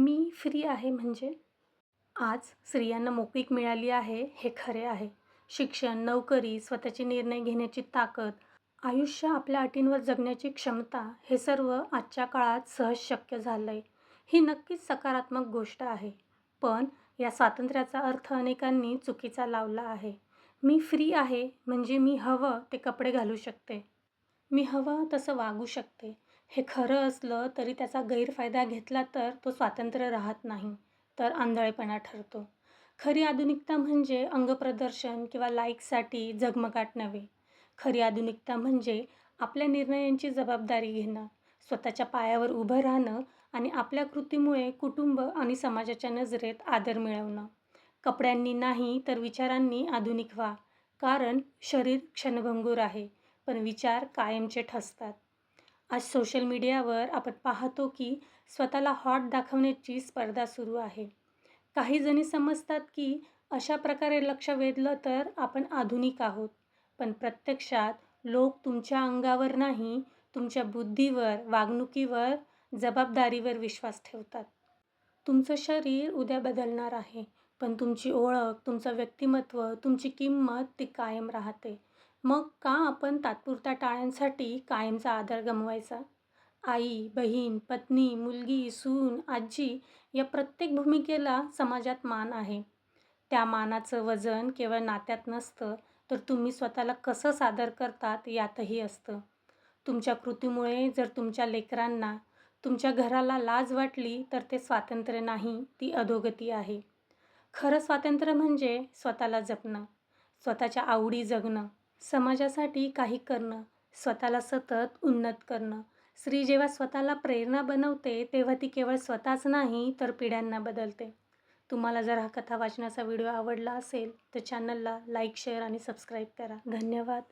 मी free आहे म्हणजे? आज स्त्रियांना मोकळीक मिळाली आहे हे खरे आहे. शिक्षण नोकरी स्वतःचे निर्णय घेण्याची ताकद आयुष्य आपल्या अटींवर जगण्याची क्षमता हे सर्व आजच्या काळात सहज शक्य झालं आहे ही नक्कीच सकारात्मक गोष्ट आहे. पण या स्वातंत्र्याचा अर्थ अनेकांनी चुकीचा लावला आहे. मी फ्री आहे म्हणजे मी हवं ते कपडे घालू शकते. मी हवं तसं वागू शकते. हे खरं असलं तरी त्याचा गैरफायदा घेतला तर तो स्वातंत्र्य राहत नाही तर आंधळेपणा ठरतो. खरी आधुनिकता म्हणजे अंगप्रदर्शन किंवा लाईकसाठी झगमगाट नव्हे. खरी आधुनिकता म्हणजे आपल्या निर्णयांची जबाबदारी घेणं स्वतःच्या पायावर उभं राहणं आणि आपल्या कृतीमुळे कुटुंब आणि समाजाच्या नजरेत आदर मिळवणं. कपड्यांनी नाही तर विचारांनी आधुनिक व्हा कारण शरीर क्षणभंगूर आहे पण विचार कायमचे ठसतात. आज सोशल मीडियावर आपण पाहतो की स्वतःला हॉट दाखवण्याची स्पर्धा सुरू आहे. काही जणी समजतात की अशा प्रकारे लक्ष वेधलं तर आपण आधुनिक आहोत. पण प्रत्यक्षात लोक तुमच्या अंगावर नाही तुमच्या बुद्धीवर वागणुकीवर जबाबदारीवर विश्वास ठेवतात. तुमचं शरीर उद्या बदलणार आहे पण तुमची ओळख तुमचं व्यक्तिमत्व तुमची किंमत ती कायम राहते. मग का आपण तात्पुरत्या टाळ्यांसाठी कायमचा आदर गमवायचा? आई बहीण पत्नी मुलगी सून आजी या प्रत्येक भूमिकेला समाजात मान आहे. त्या मानाचं वजन केवळ नात्यात नसतं तर तुम्ही स्वतःला कसं सादर करतात यातही असतं. तुमच्या कृतीमुळे जर तुमच्या लेकरांना तुमच्या घराला लाज वाटली तर ते स्वातंत्र्य नाही ती अधोगती आहे. खरं स्वातंत्र्य म्हणजे स्वतःला जपणं स्वतःच्या आवडी जगणं. समाजासाठी काही करणं स्वतःला सतत उन्नत करणं. स्त्री जेव्हा स्वतःला प्रेरणा बनवते तेव्हा ती केवळ स्वतःच नाही तर पिढ्यांना बदलते. तुम्हाला जर हा कथा वाचनाचा व्हिडिओ आवडला असेल तर चॅनलला लाईक शेअर आणि सबस्क्राईब करा. धन्यवाद.